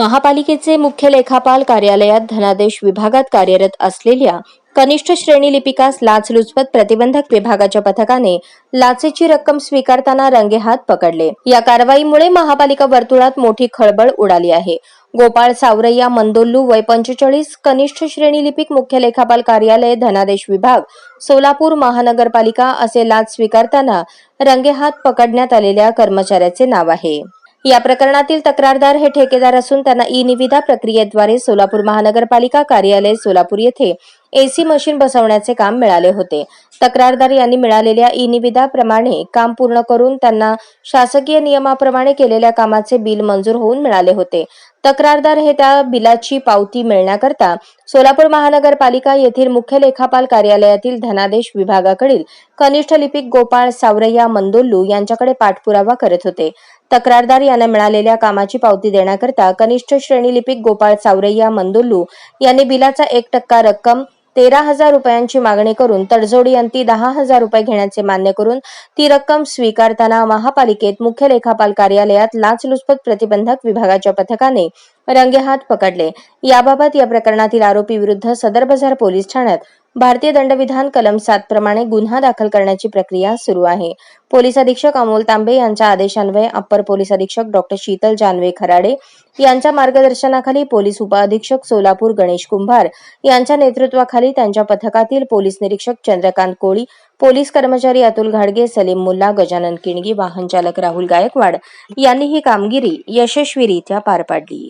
महापालिकेचे मुख्य लेखापाल कार्यालयात धनादेश विभागात कार्यरत असलेल्या कनिष्ठ श्रेणी लिपिकास लाचलुचपत प्रतिबंधक विभागाच्या पथकाने लाचेची रक्कम स्वीकारताना रंगेहात पकडले. या कारवाईमुळे महापालिका वर्तुळात मोठी खळबळ उडाली आहे. गोपाळ सावरैया मंदोल्लू वय पंचेचाळीस कनिष्ठ श्रेणी लिपिक मुख्य लेखापाल कार्यालय धनादेश विभाग सोलापूर महानगरपालिका असे लाच स्वीकारताना रंगेहात पकडण्यात आलेल्या कर्मचाऱ्याचे नाव आहे. या प्रकरणातील तक्रारदार हे ठेकेदार असून त्यांना ई निविदा प्रक्रियेद्वारे सोलापूर महानगरपालिका कार्यालय सोलापूर येथे एसी मशीन बसवण्याचे काम मिळाले होते. तक्रारदार यांनी मिळालेल्या ई निविदाप्रमाणे काम पूर्ण करून त्यांना शासकीय नियमाप्रमाणे केलेल्या कामाचे बिल मंजूर होऊन मिळाले होते. तक्रारदार हे त्या बिलाची पावती मिळण्याकरता सोलापूर महानगरपालिका येथील मुख्य लेखापाल कार्यालयातील धनादेश विभागाकडील कनिष्ठ लिपिक गोपाळ सावरैया मंदोल्लू यांच्याकडे पाठपुरावा करत होते. तक्रारदार यांना मिळालेल्या कामाची पावती देण्याकरता कनिष्ठ श्रेणी लिपिक गोपाळ सावरैया मंदोल्लू यांनी बिलाचा एक टक्का रक्कम तेरा हजार रुपयांची मागणी करून तडजोडी अंती दहा हजार रुपये घेण्याचे मान्य करून ती रक्कम स्वीकारताना महापालिकेत मुख्य लेखापाल कार्यालयात लाचलुचपत प्रतिबंधक विभागाच्या पथकाने रंगेहात पकडले. याबाबत या प्रकरणातील आरोपी विरुद्ध सदर बाजार पोलीस ठाण्यात भारतीय दंडविधान कलम सात प्रमाणे गुन्हा दाखल करण्याची प्रक्रिया सुरू आहे. पोलीस अधीक्षक अमोल तांबे यांच्या आदेशान्वये अप्पर पोलीस अधीक्षक डॉक्टर शीतल जानवे खराडे यांच्या मार्गदर्शनाखाली पोलीस उपअधीक्षक सोलापूर गणेश कुंभार यांच्या नेतृत्वाखाली त्यांच्या पथकातील पोलीस निरीक्षक चंद्रकांत कोळी पोलीस कर्मचारी अतुल घाडगे सलीम मुल्ला गजानन किणगी वाहन चालक राहुल गायकवाड यांनी ही कामगिरी यशस्वीरित्या पार पाडली.